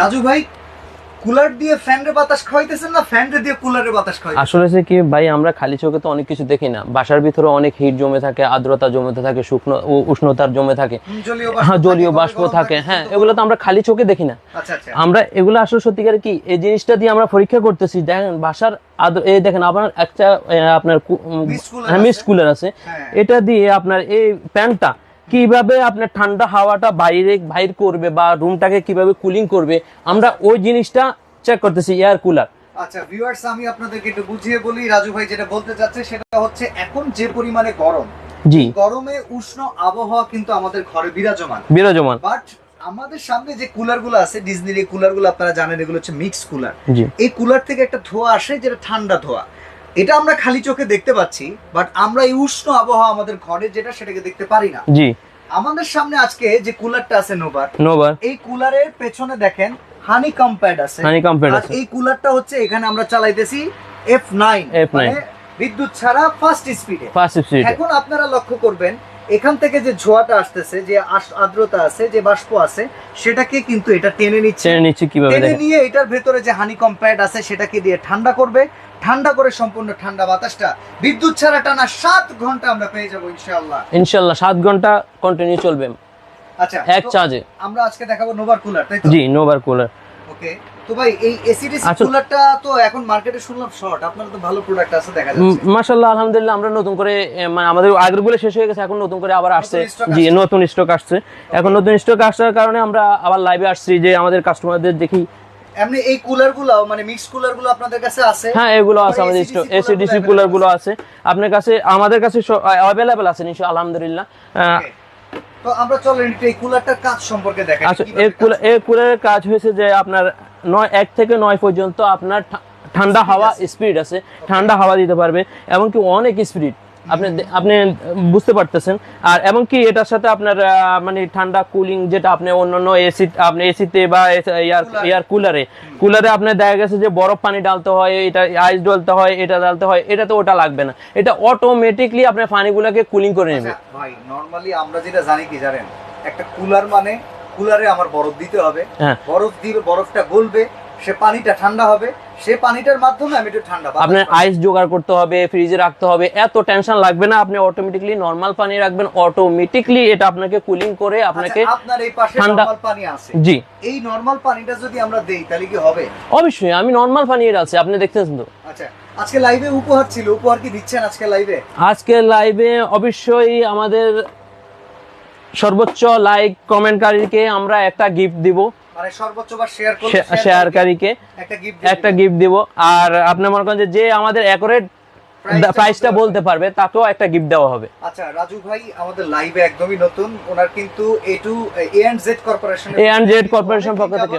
রাজু ভাই কুলার দিয়ে ফ্যানের বাতাস খাওয়াইতেছেন না ফ্যান দিয়ে কুলারের বাতাস খাওয়াইতেছেন? আসলে সে কি ভাই আমরা খালি চোখে তো অনেক কিছু দেখি না। বাসার ভিতরে অনেক হিট জমে থাকে আর্দ্রতা জমে থাকে শুকনো উষ্ণতার জমে থাকে। জলীয় হ্যাঁ বাষ্প জলীয় থাকে, বাষ্প থাকে হ্যাঁ এগুলো তো আমরা খালি চোখে দেখি না। আচ্ছা আচ্ছা। আমরা এগুলো আসলে সত্যিকার কি এই জিনিসটা দিয়ে আমরা পরীক্ষা করতেছি। দেখেন বাসার এই দেখেন আপনার একটা আপনার কু- উম, Mist cooler হ্যাঁ। কুলার আছে। হ্যাঁ। এটা দিয়ে আপনার এই প্যান্টটা কীভাবে আপনার ঠান্ডা হাওয়াটা বাইরে বাইর করবে বা রুমটাকে কীভাবে কুলিং করবে আমরা ওই জিনিসটা চেক করতেছি এয়ার কুলার আচ্ছা ভিউয়ার্স আমি আপনাদেরকে একটু বুঝিয়ে বলি রাজু ভাই যেটা বলতে চাচ্ছে সেটা হচ্ছে এখন যে পরিমাণে গরম জি। গরমে উষ্ণ আবহাওয়া কিন্তু আমাদের ঘরে বিরাজমান। বিরাজমান। বাট আমাদের সামনে যে কুলারগুলো আছে ডিজনির এই কুলারগুলো আপনারা জানেন এগুলো হচ্ছে মিক্স কুলার এই কুলার থেকে একটা ধোঁয়া আসে যেটা ঠান্ডা ধোঁয়া। এটা আমরা খালি চোখে দেখতে পাচ্ছি বাট আমরা এই উষ্ণ আবহাওয়া আমাদের ঘরে যেটা সেটাকে দেখতে পারি না। জি। আমাদের সামনে আজকে যে কুলারটা আছে নোভার নোভার এই কুলারের পেছনে দেখেন হানি কম্প্যাড আছে। হানি কম্পেয়ার আছে। এই কুলারটা হচ্ছে এখানে আমরা চালাইতেছি এফ নাইন F9 বিদ্যুৎ ছাড়া ফার্স্ট স্পিডে ফার্স্ট স্পিড এখন আপনারা লক্ষ্য করবেন এখান থেকে যে ঝোয়াটা আসতেছে যে আর্দ্রতা আছে যে বাষ্প আছে সেটাকে কিন্তু এটা টেনে নিচ্ছে। চেনে নিচ্ছি কীভাবে টেনে নিয়ে এটার ভেতরে যে হানি কম্প্যাড আছে সেটাকে দিয়ে ঠান্ডা করবে। ঠান্ডা করে সম্পূর্ণ ঠান্ডা বাতাসটা বিদ্যুৎ ছাড়া টানা সাত ঘণ্টা আমরা পেয়ে যাব ইনশাআল্লাহ। ইনশাল্লাহ সাত ঘণ্টা কন্টিনিউ চলবে। আচ্ছা এক চার্জে আমরা আজকে দেখাবো নোভার কুলার তাই তো? জি নোভার কুলার। ওকে তো ভাই এই এসিডিসি কুলারটা তো এখন মার্কেটে শুনলাম শর্ট আপনার তো ভালো প্রোডাক্ট আছে দেখা যাচ্ছে। মাশাল্লাহ আলহামদুলিল্লাহ আমরা নতুন করে মানে আমাদের আগেরগুলো শেষ হয়ে গেছে এখন নতুন করে আবার আসছে। জি নতুন স্টক আসছে। এখন নতুন স্টক আসার কারণে আমরা আবার লাইভে আসছি যে আমাদের কাস্টমারদের দেখি এমনি এই কুলারগুলো মানে মিক্স কুলারগুলো আপনাদের কাছে আছে? হ্যাঁ এগুলো আছে আমাদের ACDC stock cooler AC DC কুলারগুলো আছে? আপনার কাছে আমাদের কাছে অ্যাভেলেবেল আছে নিশ্চয় আলহামদুলিল্লাহ। তো আমরা চলেন এই কুলারটার কাজ সম্পর্কে দেখাই আচ্ছা এই কুলার এই কুলারের কাজ হয়েছে যে আপনার নয় এক থেকে নয় পর্যন্ত আপনার ঠান্ডা হাওয়া স্পিড আছে। ঠান্ডা হাওয়া দিতে পারবে এমনকি অনেক স্পিড আপনি আপনি বুঝতে পারতেছেন। আর এমনকি এটার সাথে আপনার মানে ঠান্ডা কুলিং যেটা আপনি অন্যান্য এসি আপনি এসিতে বা এয়ার এয়ার কুলারে কুলারে আপনার দেখা গেছে যে বরফ পানি ডালতে হয় এটা আইস ডালতে হয় এটা ডালতে হয় এটা তো ওটা লাগবে না। এটা অটোমেটিকলি আপনার পানিগুলোকে কুলিং করে নেবে আচ্ছা, ভাই নরমালি আমরা যেটা জানি কি জানেন? একটা কুলার মানে কুলারে আমার বরফ দিতে হবে। হ্যাঁ। বরফ দিবে বরফটা গলবে সে পানিটা ঠান্ডা হবে সে পানিটার মাধ্যমে আমি একটু ঠান্ডা আপনার আইস জোগাড় করতে হবে ফ্রিজে রাখতে হবে এত টেনশন লাগবে না আপনি অটোমেটিকলি নর্মাল পানি রাখবেন অটোমেটিকলি এটা আপনাকে কুলিং করে আপনাকে আচ্ছা, আপনার এই পাশে নরমাল পানি আছে। জি। এই নরমাল পানিটা যদি আমরা দেই তাহলে কি হবে? অবশ্যই আমি নর্মাল পানি আছে আপনি দেখতেছেন তো। আচ্ছা আজকে লাইভে উপহার ছিল উপহার কি দিচ্ছেন আজকে লাইভে আজকে লাইভে অবশ্যই আমাদের সর্বোচ্চ লাইক কমেন্টকারীকে আমরা একটা গিফট দিব। মানে সর্বোচ্চ বা শেয়ার করলে শেয়ারকারীকে একটা গিফট দিব। আর আপনি মনে করেন যে আমাদের অ্যাকোরেট প্রাইসটা বলতে পারবে একটা গিফট দেওয়া হবে। আচ্ছা রাজু ভাই আমাদের লাইভে একদমই নতুন। ওনার কিন্তু A to A and Z corporation A and Z corporation পক্ষ থেকে।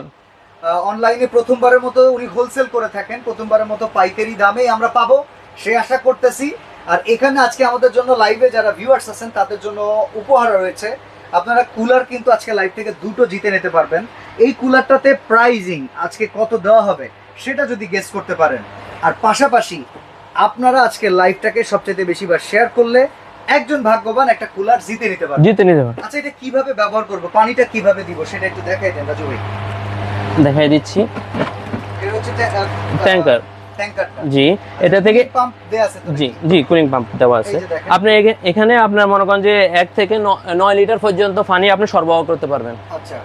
অনলাইনে প্রথমবারের মতো উনি হোলসেল করে থাকেন। প্রথমবারের মতো পাইকারি দামে আমরা পাবো সে আশা করতেছি। আর এখানে আজকে আমাদের জন্য লাইভে যারা ভিউয়ার্স আছেন তাদের জন্য উপহার রয়েছে। আপনারা কুলার কিন্তু আজকে লাইভ থেকে দুটো জিতে নিতে পারবেন। এই কুলারটাতে প্রাইজিং আজকে কত দেওয়া হবে সেটা যদি গেস করতে পারেন। আর পাশাপাশি আপনারা আজকে লাইভটাকে সবচেয়ে বেশি বার শেয়ার করলে একজন ভাগ্যবান একটা কুলার জিতে নিতে পারবে। জিতে নিতে পারবে। আচ্ছা এটা কীভাবে ব্যবহার করব? পানিটা কীভাবে দিব সেটা একটু দেখাই দেন রাজু ভাই। দেখাই দিচ্ছি। এটা হচ্ছে ট্যাঙ্কার জি এটা থেকে পাম্প দেয়া আছে জি জি কুলিং পাম্প দেওয়া আছে। আপনি এখানে আপনার মনে করেন যে এক থেকে নয় লিটার পর্যন্ত পানি আপনি সরবরাহ করতে পারবেন। আচ্ছা।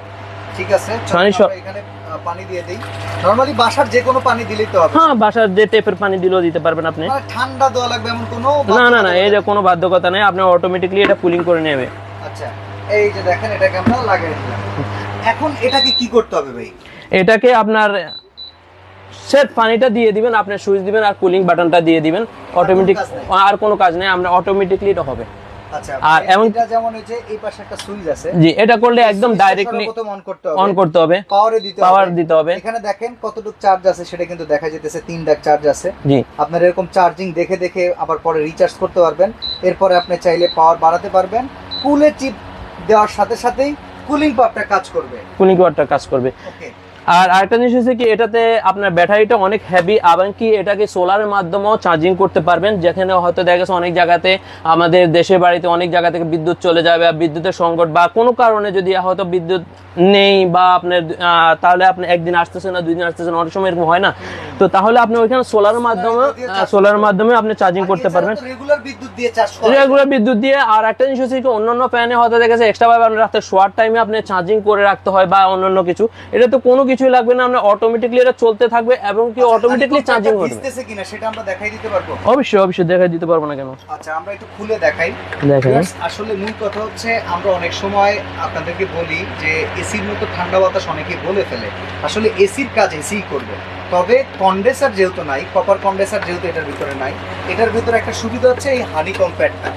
ঠিক আছে। পানি চলুন সব- আমরা এখানে পানি দিয়ে দেই। নরমালি বাসার যে কোনো পানি দিলেই তো হবে। হ্যাঁ বাসার যে টেপের পানি দিলেও দিতে পারবেন আপনি। মানে ঠান্ডা দেওয়া লাগবে এমন কোনো না না না এই যে কোনো বাধ্যকতা নেই আপনি অটোমেটিকলি এটা কুলিং করে নেবে আচ্ছা এই যে দেখেন এটাকে আমরা লাগিয়ে দিলাম। এখন এটাকে কি করতে হবে ভাই? এটাকে আপনার সেট পানিটা দিয়ে দিবেন আপনি সুইচ দিবেন আর কুলিং বাটনটা দিয়ে দিবেন। অটোমেটিক আর কোনো কাজ নেই আমরা অটোমেটিকলি এটা হবে। আর এমন- যেমন হচ্ছে এই পাশে একটা সুইচ আছে। জি এটা করলে একদম ডাইরেক্টলি অন করতে হবে। অন করতে হবে পাওয়ারে দিতে পাওয়ার দিতে হবে। এখানে দেখেন কতটুকু চার্জ আছে সেটা কিন্তু দেখা যেতেছে তিন ডাক চার্জ আছে। জি। আপনার এরকম চার্জিং দেখে দেখে আবার পরে রিচার্জ করতে পারবেন। এরপরে আপনি চাইলে পাওয়ার বাড়াতে পারবেন। কুলে চিপ দেওয়ার সাথে সাথেই কুলিং পাম্পটা কাজ করবে। কুলিং ওয়াটার কাজ করবে। ওকে আর আরেকটা জিনিস হচ্ছে কি এটাতে আপনার ব্যাটারিটা অনেক হেভি এবং কি এটাকে সোলারের মাধ্যমেও চার্জিং করতে পারবেন যেখানে হয়তো দেখা গেছে অনেক জায়গাতে আমাদের দেশের বাড়িতে অনেক জায়গা থেকে বিদ্যুৎ চলে যাবে আর বিদ্যুতের সংকট বা কোনো কারণে যদি হয়তো বিদ্যুৎ নেই বা আপনার তাহলে আপনি একদিন আসতেছেন না দুই দিন আসতেছেন অনেক সময় এরকম হয় না। তো তাহলে আপনি ওইখানে সোলারের মাধ্যমে সোলারের মাধ্যমে আপনি চার্জিং করতে পারবেন। রেগুলার বিদ্যুৎ দিয়ে চার্জ রেগুলার বিদ্যুৎ দিয়ে আর একটা জিনিস হচ্ছে কি অন্যান্য ফ্যানে হয়তো দেখা যাচ্ছে এক্সট্রা ভাবে আপনার রাতে শোয়ার টাইমে আপনি চার্জিং করে রাখতে হয় বা অন্যান্য কিছু। এটা তো কোনো কিছুই লাগবে না আপনি অটোমেটিকলি এটা চলতে থাকবে এবং কি অটোমেটিকলি চার্জিং করবে ভিজতেছে কিনা সেটা আমরা দেখাই দিতে পারব? অবশ্যই অবশ্যই দেখা দিতে পারব না কেন? আচ্ছা আমরা একটু খুলে দেখাই। দেখেন আসলে মূল কথা হচ্ছে আমরা অনেক সময় আপনাদেরকে বলি যে এসির মতো ঠান্ডা বাতাস অনেকে বলে ফেলে। আসলে এসির কাজ এসিই করবে। তবে কন্ডেন্সার যেহেতু নাই কপার কন্ডেন্সার যেহেতু এটার ভিতরে নাই এটার ভিতরে একটা সুবিধা হচ্ছে এই হানিকম প্যাডটা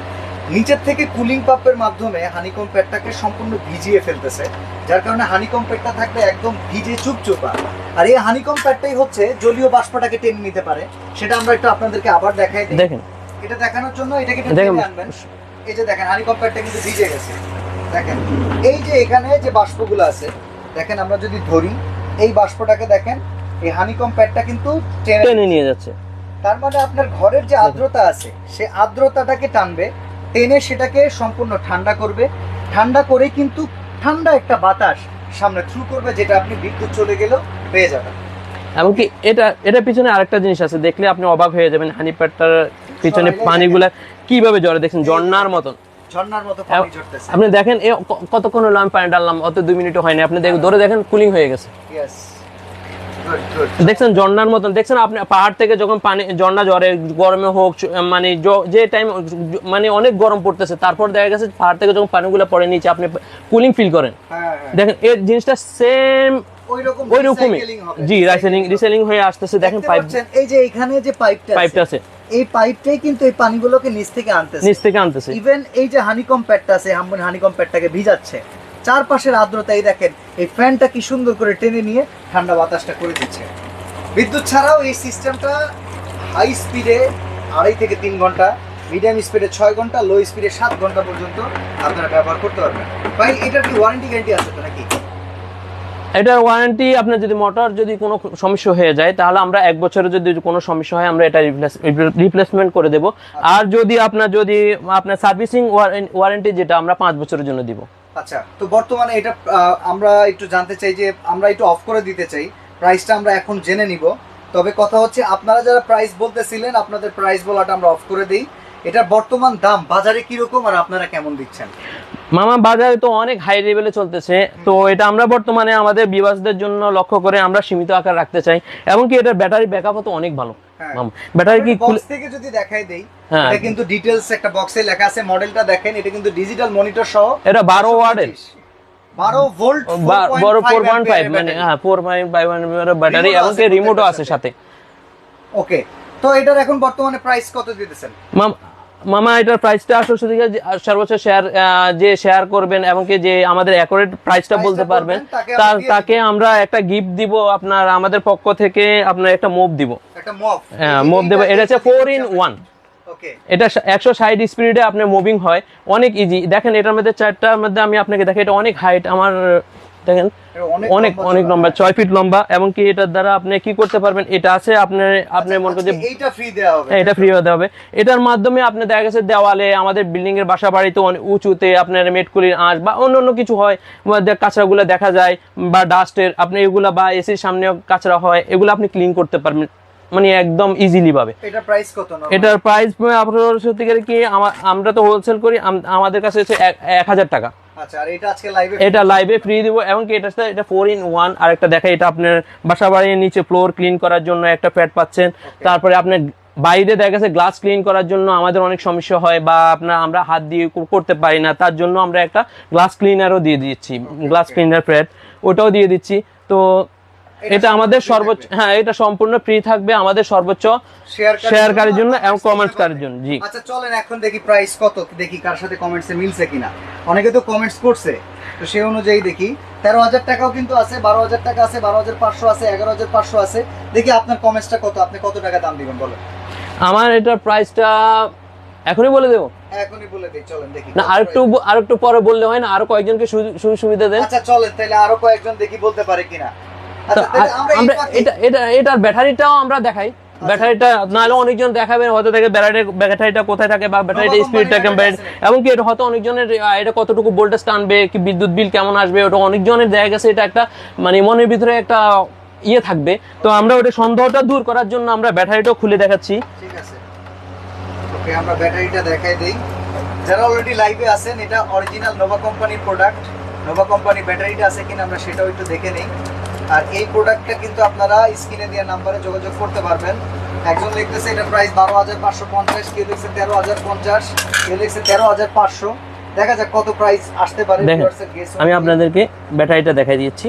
নিচের থেকে কুলিং পাম্পের মাধ্যমে হানিকম প্যাডটাকে সম্পূর্ণ ভিজিয়ে ফেলতেছে যার কারণে হানিকম প্যাডটা থাকবে একদম ভিজে চুপচুপা। আর এই হানিকম প্যাডটাই হচ্ছে জলীয় বাষ্পটাকে টেনে নিতে পারে সেটা আমরা একটু আপনাদেরকে আবার দেখাই দিই। দেখেন। এটা দেখানোর জন্য এটাকে টেনে আনবেন। এই যে দেখেন হানি কম্প্যাক্টটা কিন্তু ভিজে গেছে। দেখেন এই যে এখানে যে বাষ্পগুলো আছে দেখেন আমরা যদি ধরি এই বাষ্পটাকে দেখেন এই হানি কম্প্যাক্টটা কিন্তু টেনে টেনে নিয়ে যাচ্ছে। তার মানে আপনার ঘরের যে আর্দ্রতা আছে সে আর্দ্রতাটাকে টানবে টেনে সেটাকে সম্পূর্ণ ঠান্ডা করবে। ঠান্ডা করে কিন্তু ঠান্ডা একটা বাতাস সামনে থ্রু করবে যেটা আপনি বিদ্যুৎ চলে গেলেও পেয়ে যাবেন। এমনকি এটা এটা পিছনে আরেকটা জিনিস আছে দেখলে আপনি অবাক হয়ে যাবেন হানি প্যাডটার পিছনে পানিগুলা কীভাবে জড়ে দেখছেন ঝর্ণার মতন। ঝর্ণার মতো পানি ঝরতেছে। আপনি দেখেন এ কতক্ষণ হলো আমি পানি ডাললাম অত দুই মিনিটও হয়নি। আপনি দেখেন ধরে দেখেন কুলিং হয়ে গেছে। দেখছেন ঝর্ণার মতন। দেখছেন আপনি পাহাড় থেকে যখন পানি ঝর্ণা ঝরে গরমে হোক মানে যে টাইম মানে অনেক গরম পড়তেছে তারপর দেখা গেছে পাহাড় থেকে যখন পানিগুলো পড়ে নিচে আপনি কুলিং ফিল করেন। হ্যাঁ হ্যাঁ দেখেন এই জিনিসটা সেম ওই রকম রকমই জি রাইসেলিং রিসেলিং হয়ে আসতেছে দেখেন পাইপ এই যে এখানে যে পাইপটা পাইপটা আছে। এই পাইপটাই কিন্তু এই পানিগুলোকে নিচ থেকে আনতেছে। নিচ থেকে আনতেছে। ইভেন এই যে হানিকম প্যাডটা আছে হানিকম প্যাডটাকে ভিজাচ্ছে চারপাশের আর্দ্রতা, এই দেখেন, এই ফ্যানটা কি সুন্দর করে টেনে নিয়ে ঠান্ডা বাতাসটা করে দিচ্ছে। বিদ্যুৎ ছাড়াও এই সিস্টেমটা হাই স্পিডে আড়াই থেকে তিন ঘণ্টা, মিডিয়াম স্পিডে ছয় ঘণ্টা, লো স্পিডে সাত ঘণ্টা পর্যন্ত আপনারা ব্যবহার করতে পারবেন। ভাই, এটার কি ওয়ারেন্টি গ্যারান্টি আছে তো নাকি? এটার ওয়ারেন্টি আপনার যদি মোটর যদি কোনো সমস্যা হয়ে যায়, তাহলে আমরা এক বছরের যদি কোনো সমস্যা হয়, আমরা এটা রিপ্লেসমেন্ট করে দেব। আর যদি আপনার যদি আপনার সার্ভিসিং ওয়ারেন্টি যেটা, আমরা পাঁচ বছরের জন্য দিব। আচ্ছা তো বর্তমানে এটা আমরা একটু জানতে চাই যে আমরা একটু অফ করে দিতে চাই প্রাইসটা আমরা এখন জেনে নিব। তবে কথা হচ্ছে আপনারা যারা প্রাইস বলতেছিলেন, আপনাদের প্রাইস বলাটা আমরা অফ করে দিই। এটার বর্তমান দাম বাজারে কীরকম আর আপনারা কেমন দিচ্ছেন? মামা, বাজারে তো অনেক হাই লেভেলে চলতেছে। তো এটা আমরা বর্তমানে আমাদের বিবাসদের জন্য লক্ষ্য করে আমরা সীমিত আকার রাখতে চাই। এমনকি এটার ব্যাটারি ব্যাকআপও তো অনেক ভালো। মামা ব্যাটারি কি বক্স থেকে যদি দেখাই দেই হ্যাঁ। এটা কিন্তু ডিটেলস একটা বক্সে লেখা আছে মডেলটা দেখেন এটা কিন্তু ডিজিটাল মনিটর সহ এটা বারো ওয়াটের বারো ভোল্ট বড় ফোর পয়েন্ট ফাইভ মানে হ্যাঁ ফোর পয়েন্ট ফাইভ ব্যাটারি এবং রিমোটও আছে সাথে। ওকে তো এটার এখন বর্তমানে প্রাইস কত দিতেছেন? মাম- মামা এটার প্রাইসটা আসলে শুধু যে- সর্বোচ্চ শেয়ার যে শেয়ার করবেন এবং কি যে আমাদের অ্যাকুরেট প্রাইসটা বলতে পারবেন তার তাকে আমরা একটা গিফট দিব আপনার আমাদের পক্ষ থেকে আপনার একটা মুভ দিব। একটা মফ হ্যাঁ মুভ দেবো। এটা হচ্ছে ফোর ইন ওয়ান ওকে এটা একশো ষাট স্পিডে আপনার মুভিং হয়। অনেক ইজি দেখেন এটার মধ্যে চারটার মধ্যে আমি আপনাকে দেখি এটা অনেক হাইট আমার দেখেন? অনেক অনেক লম্বা ছয় ফিট লম্বা এবং কি এটার দ্বারা আপনি কি করতে পারবেন? এটা আছে আপনার আপনার মনে করেন আচ্ছা, ফ্রি দেওয়া হবে। হ্যাঁ, এটা ফ্রি হতে হবে। এটার মাধ্যমে আপনি দেখা গেছে দেওয়ালে আমাদের বিল্ডিং এর বাসা বাড়িতে অনেক উঁচুতে আপনার মেটকুলির আঁশ বা অন্য অন্য কিছু হয় কাঁচড়াগুলো দেখা যায় বা ডাস্টের আপনি এগুলা বা এসির সামনে কাঁচরা হয় এগুলো আপনি ক্লিন করতে পারবেন। মানে একদম ইজিলি ভাবে এটা প্রাইস কত এটার প্রাইস আপনার সত্যিকারে কি আমা- আমরা তো হোলসেল করি আমাদের কাছে হচ্ছে এক- হাজার টাকা। আচ্ছা এটা লাইভে ফ্রি দিব এবং কি এটা এটা ফোর ইন ওয়ান আর একটা দেখা এটা আপনার বাসা বাড়ির নিচে ফ্লোর ক্লিন করার জন্য একটা প্যাড পাচ্ছেন। তারপরে আপনার বাইরে দেখা গেছে গ্লাস ক্লিন করার জন্য আমাদের অনেক সমস্যা হয় বা আপনার আমরা হাত দিয়ে করতে পারি না তার জন্য আমরা একটা গ্লাস ক্লিনারও দিয়ে দিচ্ছি গ্লাস ক্লিনার প্যাড ওটাও দিয়ে দিচ্ছি। তো এটা আমাদের সর্বোচ্চ হ্যাঁ এটা সম্পূর্ণ ফ্রি থাকবে আমাদের সর্বোচ্চ শেয়ারকারীর জন্য এবং কমেন্টসকারীর জন্য। জি। আচ্ছা চলেন এখন দেখি প্রাইস কত দেখি কার সাথে কমেন্টসে মিলছে কিনা। অনেকে তো কমেন্টস করছে তো সেই অনুযায়ী দেখি। তেরো হাজার টাকাও কিন্তু আছে বারো হাজার টাকা আছে বারো হাজার পাঁচশো আছে এগারো হাজার পাঁচশো আছে। দেখি আপনার কমেন্টসটা কত আপনি কত টাকা দাম দিবেন বলো আমার এটার প্রাইসটা এখনই বলে দেবো। এখনই বলে দেই চলেন দেখি না আর একটু আর একটু পরে বললে হয় না আরও কয়েকজনকে সুযোগ সুবিধা দেন আচ্ছা চলেন তাহলে আরও কয়েকজন দেখি বলতে পারে কিনা। আমরা এটা এটা এটার ব্যাটারিটাও আমরা দেখাই। ব্যাটারিটা নাহলে অনেকজন দেখাবে হয়তো দেখে ব্যাটারি ব্যাটারিটা কোথায় থাকে বা ব্যাটারিটা স্পিডটা কেমন ব্যাটারি এবং কি এটা হয়তো অনেকজনের এটা কতটুকু ভোল্টেজ টানবে কি বিদ্যুৎ বিল কেমন আসবে ওটা অনেকজনের দেখা গেছে এটা একটা মানে মনের ভিতরে একটা ইয়ে থাকবে। তো আমরা ওটা সন্দেহটা দূর করার জন্য আমরা ব্যাটারিটাও খুলে দেখাচ্ছি। ঠিক আছে। ওকে আমরা ব্যাটারিটা দেখাই দেই। যারা অলরেডি লাইভে আছেন এটা অরিজিনাল নোভা কোম্পানির প্রোডাক্ট নোভা কোম্পানি ব্যাটারিটা আছে কিনা আমরা সেটাও একটু দেখে নিই। আর এই প্রোডাক্টটা কিন্তু আপনারা স্ক্রিনে দেওয়া নাম্বারে যোগাযোগ করতে পারবেন। একজন লিখতেছে এটা প্রাইস বারো হাজার পাঁচশো পঞ্চাশ কেউ লিখছে তেরো হাজার পঞ্চাশ কেউ লিখছে তেরো হাজার পাঁচশো। দেখা যাক কত প্রাইস আসতে পারে আমি আপনাদেরকে ব্যাটারিটা দেখাই দিচ্ছি।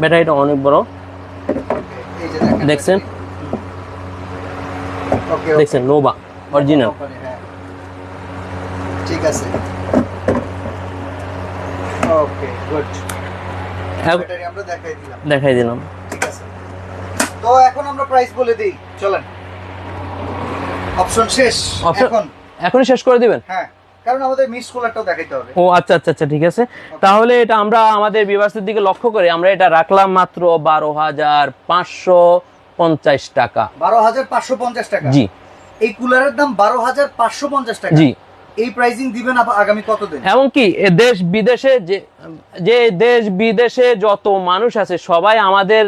ব্যাটারিটা অনেক বড়। দেখেন দেখছেন? ওকে দেখছেন নোভা অরিজিনাল হ্যাঁ। ঠিক আছে। ওকে গুড আমরা দেখাই দিলাম। দেখাই দিলাম। ঠিক আছে। তো এখন আমরা প্রাইস বলে দিই। চলেন। অপশন শেষ। এখন। এখনই শেষ করে দিবেন? হ্যাঁ। কারণ আমাদের মিস কুলারটাও দেখাইতে হবে। ও আচ্ছা আচ্ছা আচ্ছা ঠিক আছে। তাহলে এটা আমরা আমাদের বিভার্সের দিকে লক্ষ্য করে আমরা এটা রাখলাম মাত্র বারো হাজার পাঁচশো পঞ্চাশ টাকা। বারো হাজার পাঁচশো পঞ্চাশ টাকা। জি। এই কুলারের দাম বারো হাজার পাঁচশো পঞ্চাশ টাকা। জি। এই প্রাইসিং দিবেন আগামী কতদিন? এমনকি এ দেশ বিদেশে যে যে দেশ বিদেশে যত মানুষ আছে, সবাই আমাদের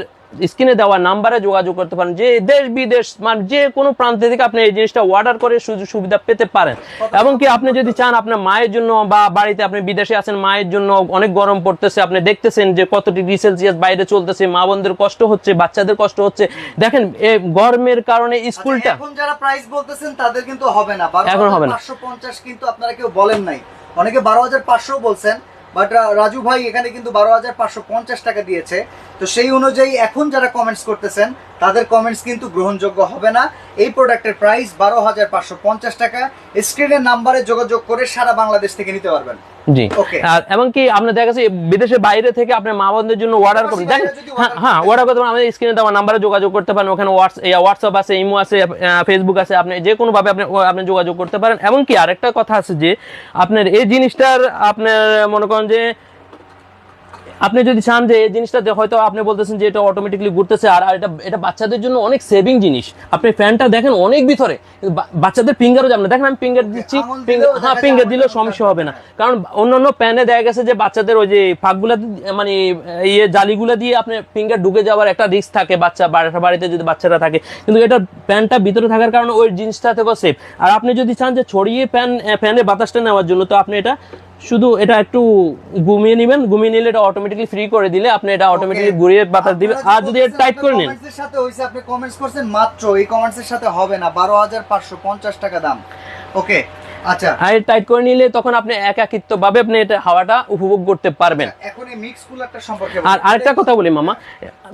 স্ক্রিনে দেওয়া নাম্বারে যোগাযোগ করতে পারেন। যে দেশ বিদেশ মানে যে কোনো প্রান্ত থেকে আপনি এই জিনিসটা অর্ডার করে সুযোগ সুবিধা পেতে পারেন। এবং কি আপনি যদি চান আপনার মায়ের জন্য বা বাড়িতে আপনি বিদেশে আছেন মায়ের জন্য অনেক গরম পড়তেছে আপনি দেখতেছেন যে কত ডিগ্রি সেলসিয়াস বাইরে চলতেছে মা বোনদের কষ্ট হচ্ছে বাচ্চাদের কষ্ট হচ্ছে। দেখেন গরমের কারণে স্কুলটা আচ্ছা, এখন যারা প্রাইস বলতেছেন তাদের কিন্তু হবে না। এখন হবে না। পাঁচশো পঞ্চাশ কিন্তু আপনারা কেউ বলেন নাই। অনেকে বারো হাজার পাঁচশো বলছেন বাট রাজু ভাই এখানে কিন্তু বারো হাজার পাঁচশো পঞ্চাশ টাকা দিয়েছে। তো সেই অনুযায়ী এখন যারা কমেন্টস করতেছেন, তাদের কমেন্টস কিন্তু গ্রহণযোগ্য হবে না। এই প্রোডাক্টের প্রাইস বারো হাজার পাঁচশো পঞ্চাশ টাকা। স্ক্রিনের নাম্বারে যোগাযোগ করে সারা বাংলাদেশ থেকে নিতে পারবেন। জি। এবং কি আপনার দেখা গেছে বিদেশের বাইরে থেকে আপনার মা বোনদের জন্য অর্ডার করবেন দেখেন হ্যাঁ হ্যাঁ অর্ডার করতে পারেন আমাদের স্ক্রিনে দেওয়া নাম্বারে যোগাযোগ করতে পারেন ওখানে হোয়াটসঅ্যাপ আছে ইমো আছে ফেসবুক আছে আপনি যে কোনো ভাবে আপনি আপনি যোগাযোগ করতে পারেন। এবং কি আরেকটা কথা আছে যে আপনার এই জিনিসটার আপনার মনে করেন যে আপনি যদি চান যে এই জিনিসটা যে হয়তো আপনি বলতেছেন যে এটা অটোমেটিকলি ঘুরতেছে আর এটা এটা বাচ্চাদের জন্য অনেক সেভিং জিনিস। আপনি ফ্যানটা দেখেন অনেক ভিতরে। বাচ্চাদের ফিঙ্গারও যাবে না। দেখেন আমি ফিঙ্গার দিচ্ছি হ্যাঁ ফিঙ্গার দিলেও সমস্যা হবে না। কারণ অন্যান্য প্যানে দেখা গেছে যে বাচ্চাদের ওই যে ফাঁকগুলা মানে ইয়ে জালিগুলা দিয়ে আপনি ফিঙ্গার ঢুকে যাওয়ার একটা রিস্ক থাকে বাচ্চা বাড়িতে বাড়িতে যদি বাচ্চারা থাকে। কিন্তু এটা প্যানটা ভিতরে থাকার কারণে ওই জিনিসটা থেকেও সেফ আর আপনি যদি চান যে ছড়িয়ে প্যান ফ্যানে বাতাসটা নেওয়ার জন্য তো আপনি এটা শুধু এটা একটু ঘুমিয়ে নেবেন ঘুমিয়ে নিলে এটা অটোমেটিকলি ফ্রি করে দিলে আপনি এটা অটোমেটিকলি ঘুরিয়ে বাতাস দিবেন আর যদি এটা টাইট করে নেন। সাথে হইছে আপনি কমেন্টস করছেন মাত্র এই কমেন্টস এর সাথে হবে না বারো হাজার পাঁচশো পঞ্চাশ টাকা দাম। ওকে আচ্ছা। আর টাইট করে নিলে তখন আপনি একাকিত্ব ভাবে আপনি এটা হাওয়াটা উপভোগ করতে পারবেন। এখন এই মিক্স কুলারটা সম্পর্কে আর আরেকটা কথা বলি মামা।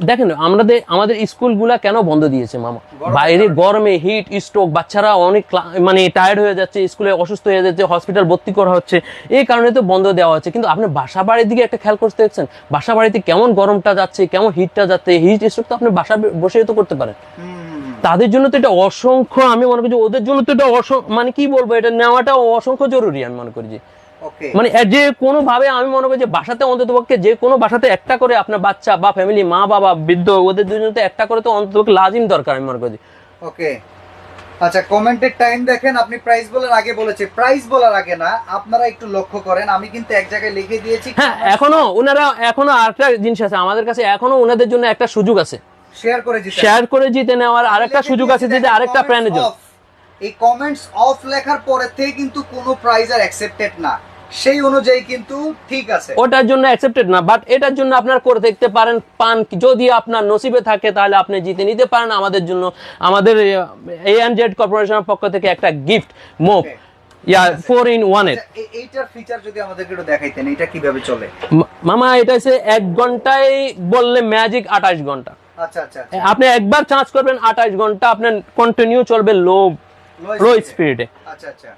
দেখেন আমাদের আমাদের স্কুলগুলা কেন বন্ধ দিয়েছে মামা? বাইরে গরমে হিট স্ট্রোক বাচ্চারা অনেক মানে টায়ার্ড হয়ে যাচ্ছে স্কুলে অসুস্থ হয়ে যাচ্ছে হসপিটাল ভর্তি করা হচ্ছে। এই কারণে তো বন্ধ দেওয়া হচ্ছে। কিন্তু আপনি বাসা বাড়ির দিকে একটা খেয়াল করতে দেখছেন? বাসা বাড়িতে কেমন গরমটা যাচ্ছে কেমন হিটটা যাচ্ছে? হিট স্ট্রোক তো আপনি বাসা বসে তো করতে পারেন। তাদের জন্য তো এটা অসংখ্য আমি মনে করি ওদের জন্য তো এটা অস- মানে কি বলব এটা নেওয়াটা অসংখ্য জরুরি আমি মনে করি যে। মানে যে কোনো ভাবে আমি মনে করি যে বাসাতে অন্তত পক্ষে যে কোনো বাসাতে একটা করে আপনার বাচ্চা বা ফ্যামিলি মা বাবা বৃদ্ধ ওদের দুজনে তো একটা করে তো অন্তত লাজিম দরকার আমি মনে করি ওকে আচ্ছা কমেন্টের টাইম দেখেন আপনি প্রাইস বলার আগে বলেছে। প্রাইস বলার আগে না আপনারা একটু লক্ষ্য করেন আমি কিন্তু এক জায়গায় লিখে দিয়েছি। হ্যাঁ এখনও ওনারা এখনও আরেকটা জিনিস আছে আমাদের কাছে এখনও ওনাদের জন্য একটা সুযোগ আছে। শেয়ার করে দিতে শেয়ার করে জিতে নেওয়ার আরেকটা সুযোগ আছে আরেকটা প্ল্যানের জন্য। এই কমেন্টস অফ লেখার পরে থেকে কিন্তু কোনো প্রাইজ আর অ্যাকসেপ্টেড না। সেই অনুযায়ী কিন্তু ঠিক আছে। ওটার জন্য অ্যাকসেপ্টেড না বাট এটার জন্য আপনার করে দেখতে পারেন পান। যদি আপনার নসিবে থাকে তাহলে আপনি জিতে নিতে পারেন আমাদের জন্য। আমাদের এ এন জেড কর্পোরেশনের পক্ষ থেকে একটা gift mop yeah four in ওয়ানের আচ্ছা, এ- এইটার ফিচার যদি আমাদেরকে একটু দেখাইতেন এটা কীভাবে চলে? মামা এটা হচ্ছে এক ঘন্টায় বললে ম্যাজিক আঠাশ ঘণ্টা। আচ্ছা আচ্ছা আচ্ছা আপনি একবার চার্জ করবেন আঠাশ ঘণ্টা আপনার কন্টিনিউ চলবে লো লো স্পিডে আচ্ছা আচ্ছা।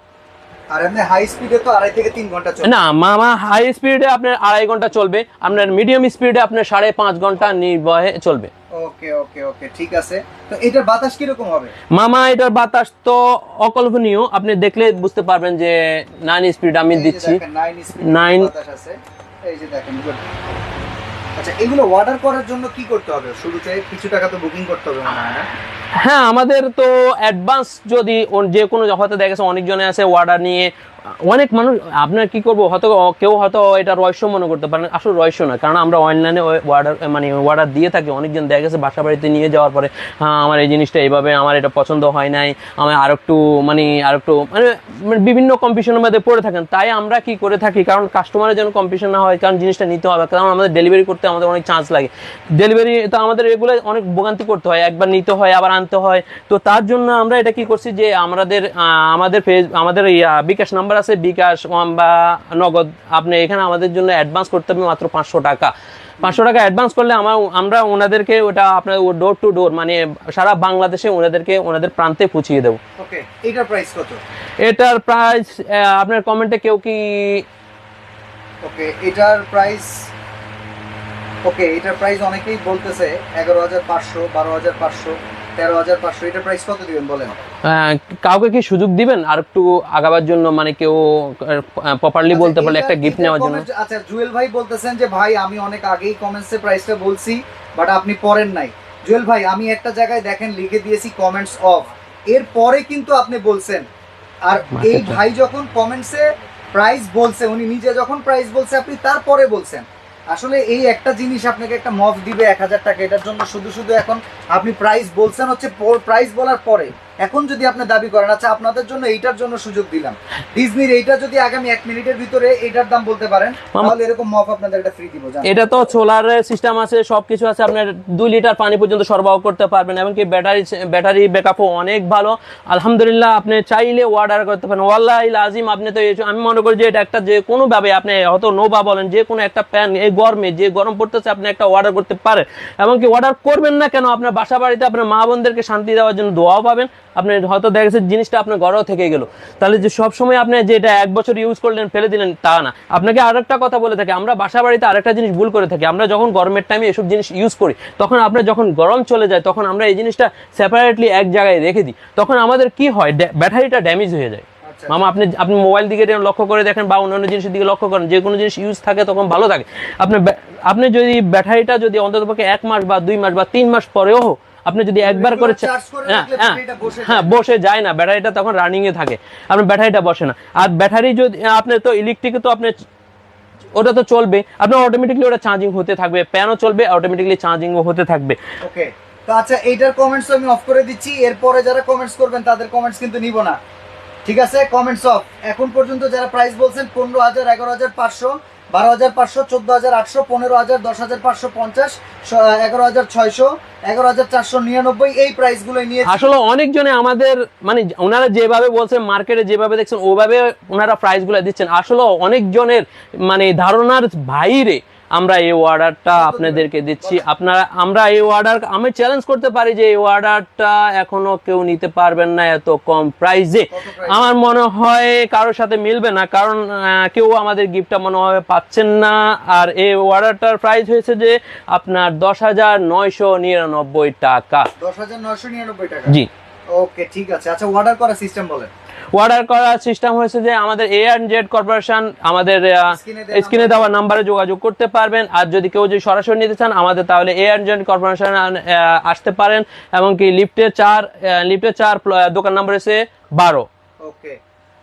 আর এমনি হাই স্পিডে তো আড়াই থেকে তিন ঘণ্টা চলে না মামা হাই স্পিডে আপনার আড়াই ঘণ্টা চলবে আপনার মিডিয়াম স্পিডে আপনার সাড়ে পাঁচ ঘণ্টা নির্ভয়ে চলবে। ওকে ওকে ওকে ঠিক আছে। তো এটার বাতাস কীরকম হবে? মামা এটার বাতাস তো অকল্পনীয় আপনি দেখলে বুঝতে পারবেন যে নাইন স্পিড আমি দিচ্ছি। আছে। এই যে দেখেন good। আচ্ছা এগুলো অর্ডার করার জন্য কি করতে হবে? শুরুতে কিছু টাকা তো বুকিং করতে হবে মনে হয় হ্যাঁ আমাদের তো অ্যাডভান্স যদি যে কোনো হয়তো দেখা গেছে অনেকজনে আছে অর্ডার নিয়ে অনেক মানুষ, আপনার কি করব? হয়তো কেউ হয়তো এটা রহস্য মনে করতে পারেন আসলে রহস্য না, কারণ আমরা অনলাইনে অর্ডার মানে অর্ডার দিয়ে থাকি, অনেকজন দেখা গেছে বাসা বাড়িতে নিয়ে যাওয়ার পরে হ্যাঁ আমার এই জিনিসটা এইভাবে, আমার এটা পছন্দ হয় নাই, আমি আর একটু মানে আর একটু মানে মানে বিভিন্ন কম্পিটিশনের মধ্যে পড়ে থাকেন। তাই আমরা কি করে থাকি? কারণ কাস্টমারের যেন কম্পিটিশন না হয়, কারণ জিনিসটা নিতে হবে, কারণ আমাদের ডেলিভারি করতে আমাদের অনেক চান্স লাগে। ডেলিভারি তো আমাদের এগুলো অনেক ভোগান্তি করতে হয়, একবার নিতে হয়, আবার আনতে হয়। তো তার জন্য আমরা এটা কি করছি যে, আমাদের আমাদের ফেস আমাদের বিকাশ নাম্বার আছে বিকাশ বা নগদ। আপনি এখানে আমাদের জন্য অ্যাডভান্স করতে হবে মাত্র পাঁচশো টাকা। পাঁচশো টাকা অ্যাডভান্স করলে আমার আমরা ওনাদেরকে ওটা আপনার ডোর টু ডোর মানে সারা বাংলাদেশে ওনাদেরকে ওনাদের প্রান্তে পৌঁছিয়ে দেবো। এটার প্রাইস কত? এটার প্রাইস আপনার কমেন্টে কেউ কি ওকে এটার প্রাইস ওকে এটার প্রাইস অনেকেই বলতেছে এগারো হাজার পাঁচশো বারো হাজার পাঁচশো। তেরো হাজার পাঁচশো। এটার প্রাইস কত দিবেন বলেন? কাউকে কি সুযোগ দিবেন? আর একটু আগাবার জন্য মানে কেউ প্রপারলি আচ্ছা, বলতে পারলে একটা গিফট নেওয়ার জন্য। আচ্ছা জুয়েল ভাই বলতেছেন যে ভাই আমি অনেক আগেই কমেন্টসে প্রাইসটা বলছি বাট আপনি পড়েন নাই। জুয়েল ভাই আমি একটা জায়গায় দেখেন লিখে দিয়েছি কমেন্টস অফ এর পরে কিন্তু আপনি বলছেন। আর এই ভাই যখন কমেন্টসে প্রাইস বলছে উনি নিজে যখন প্রাইস বলছে আপনি তারপরে বলছেন। আসলে এই একটা জিনিস আপনাকে একটা মফ দিবে এক হাজার টাকা, এটার জন্য শুধু শুধু এখন আপনি প্রাইস বলছেন হচ্ছে প্রাইস বলার পরে। এখন যদি আপনি দাবি করেন আচ্ছা আপনাদের জন্য এইটার জন্য সুযোগ দিলাম। ডিজনির এইটা যদি আগামী এক মিনিটের ভিতরে এইটার দাম বলতে পারেন তাহলে এরকম মফ আপনাদের একটা ফ্রি দিব। এটা তো সোলার সিস্টেম আছে সবকিছু আছে আপনার দুই লিটার পানি পর্যন্ত সরবরাহ করতে পারবেন এমনকি ব্যাটারি ব্যাটারি ব্যাকআপও অনেক ভালো। আলহামদুলিল্লাহ আপনি চাইলে অর্ডার করতে পারেন। ওয়াল্লাহ আজিম আপনি তো আমি মনে করি যে এটা একটা যে কোনো ভাবে আপনি হয়তো নোবা বলেন যে কোনো একটা প্যান এই গরমে যে গরম পড়তেছে আপনি একটা অর্ডার করতে পারেন। এমনকি অর্ডার করবেন না কেন আপনার বাসা বাড়িতে আপনার মা বোনদেরকে শান্তি দেওয়ার জন্য দোয়াও পাবেন। আপনি হয়তো দেখা গেছে জিনিসটা আপনার ঘরেও থেকে গেল। তাহলে যে সব সময় আপনি যেটা এক বছর ইউজ করলেন ফেলে দিলেন তা না। আপনাকে আরেকটা কথা বলে থাকি আমরা বাসা বাড়িতে আরেকটা জিনিস ভুল করে থাকি। আমরা যখন গরমের টাইমে এসব জিনিস ইউজ করি তখন আপনার যখন গরম চলে যায় তখন আমরা এই জিনিসটা সেপারেটলি এক জায়গায় রেখে দিই। তখন আমাদের কি হয়? ব্যাটারিটা ড্যামেজ হয়ে যায়। আচ্ছা। মামা আপনি আপনি মোবাইল দিকে লক্ষ্য করে দেখেন বা অন্যান্য জিনিসের দিকে লক্ষ্য করেন যে কোনো জিনিস ইউজ থাকে তখন ভালো থাকে। আপনি আপনি যদি ব্যাটারিটা যদি অন্ততপক্ষে এক মাস বা দুই মাস বা তিন মাস পরেও আপনি যদি একবার করে চার্জ করে হ্যাঁ হ্যাঁ বসে হ্যাঁ যায়। না ব্যাটারিটা তখন রানিং এ থাকে। আপনার ব্যাটারিটা বসে না। আর ব্যাটারি যদি আপনি তো ইলেকট্রিকে তো আপনি ওটা তো চলবে। আপনার অটোমেটিকলি ওটা চার্জিং হতে থাকবে। প্যানও চলবে অটোমেটিকলি চার্জিংও হতে থাকবে। ওকে তো আচ্ছা এইটার কমেন্টস আমি অফ করে দিচ্ছি। এরপরে যারা কমেন্টস করবেন তাদের কমেন্টস কিন্তু নিব না। ঠিক আছে? কমেন্টস অফ এখন পর্যন্ত যারা প্রাইস বলছেন পনেরো হাজার এগারো হাজার পাঁচশো। বারো হাজার পাঁচশো, চোদ্দ হাজার আটশো, পনেরো হাজার দশ হাজার পাঁচশো পঞ্চাশ এগারো হাজার ছয়শো, এগারো হাজার চারশো নিরানব্বই এই প্রাইসগুলো নিয়ে আসলে অনেকজনে আমাদের মানে ওনারা যেভাবে বলছেন মার্কেটে যেভাবে দেখছেন, ওভাবে ওনারা প্রাইসগুলো দিচ্ছেন। আসলে অনেকজনের মানে ধারণার বাইরে আমরা এই অর্ডারটা আপনাদেরকে দিচ্ছি। আপনারা আমরা এই অর্ডার আমি চ্যালেঞ্জ করতে পারি যে এই অর্ডারটা এখনও কেউ নিতে পারবেন না এত কম প্রাইসে price? আমার মনে হয় কারোর সাথে মিলবে না কারণ কেউ আমাদের গিফটটা মনে হয় পাচ্ছেন না। আর এই অর্ডারটার প্রাইস হয়েছে যে আপনার দশ হাজার নয়শো নিরানব্বই টাকা। দশ হাজার নয়শো নিরানব্বই টাকা। জি। ওকে ঠিক আছে। আচ্ছা অর্ডার করার সিস্টেম বলেন। অর্ডার করার সিস্টেম হয়েছে যে আমাদের এ অ্যান্ড জেড কর্পোরেশন আমাদের স্ক্রিনে দেওয়া নাম্বারে যোগাযোগ করতে পারবেন। আর যদি কেউ যদি সরাসরি নিতে চান আমাদের তাহলে এ অ্যান্ড জেড কর্পোরেশন আসতে পারেন। এমনকি লিফটে চার লিফটে চার দোকান নাম্বার হয়েছে বারো। ওকে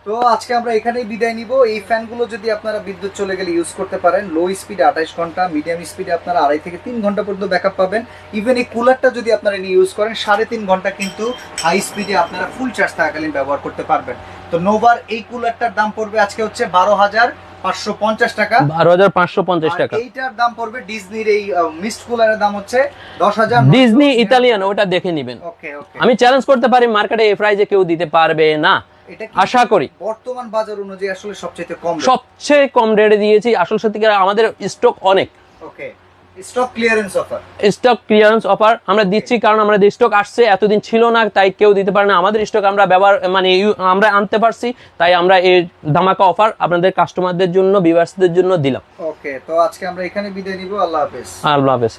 তো আজকে আমরা এখানেই বিদায় নিব। এই ফ্যানগুলো যদি আপনারা বিদ্যুৎ চলে গেলে ইউজ করতে পারেন লো স্পিডে আঠাশ ঘণ্টা মিডিয়াম স্পিডে আপনারা আড়াই থেকে তিন ঘণ্টা পর্যন্ত ব্যাকআপ পাবেন। ইভেন এই কুলারটা যদি আপনারা নিয়ে ইউজ করেন সাড়ে তিন ঘণ্টা কিন্তু হাই স্পিডে আপনারা ফুল চার্জ থাকাকালীন ব্যবহার করতে পারবেন। তো নোভার এই কুলারটার দাম পড়বে আজকে হচ্ছে বারো হাজার পাঁচশো পঞ্চাশ টাকা। বারো হাজার পাঁচশো পঞ্চাশ টাকা। এইটার দাম পড়বে ডিজনির এই মিস্ট কুলারের দাম হচ্ছে দশ হাজার ডিজনি ইতালিয়ান ওটা দেখে নেবেন। ওকে ওকে আমি চ্যালেঞ্জ করতে পারি মার্কেটে এই প্রাইজে কেউ দিতে পারবে না। আশা করি। বর্তমান বাজার অনুযায়ী আসলে সবচেয়ে কম সবচেয়ে কম রেটে দিয়েছি আসল সত্যিকার আমাদের স্টক অনেক। Okay stock clearance offer stock clearance offer আমরা দিচ্ছি কারণ আমাদের স্টক আসছে এতদিন ছিল না তাই কেউ দিতে পারে না। আমাদের স্টক আমরা ব্যবহার মানে আমরা আনতে পারছি তাই আমরা এই ধামাকা অফার আপনাদের কাস্টমারদের জন্য ভিউয়ার্সদের জন্য দিলাম। ওকে তো আজকে আমরা এখানে বিদায় নিব। আল্লাহ হাফেজ। আল্লাহ হাফেজ।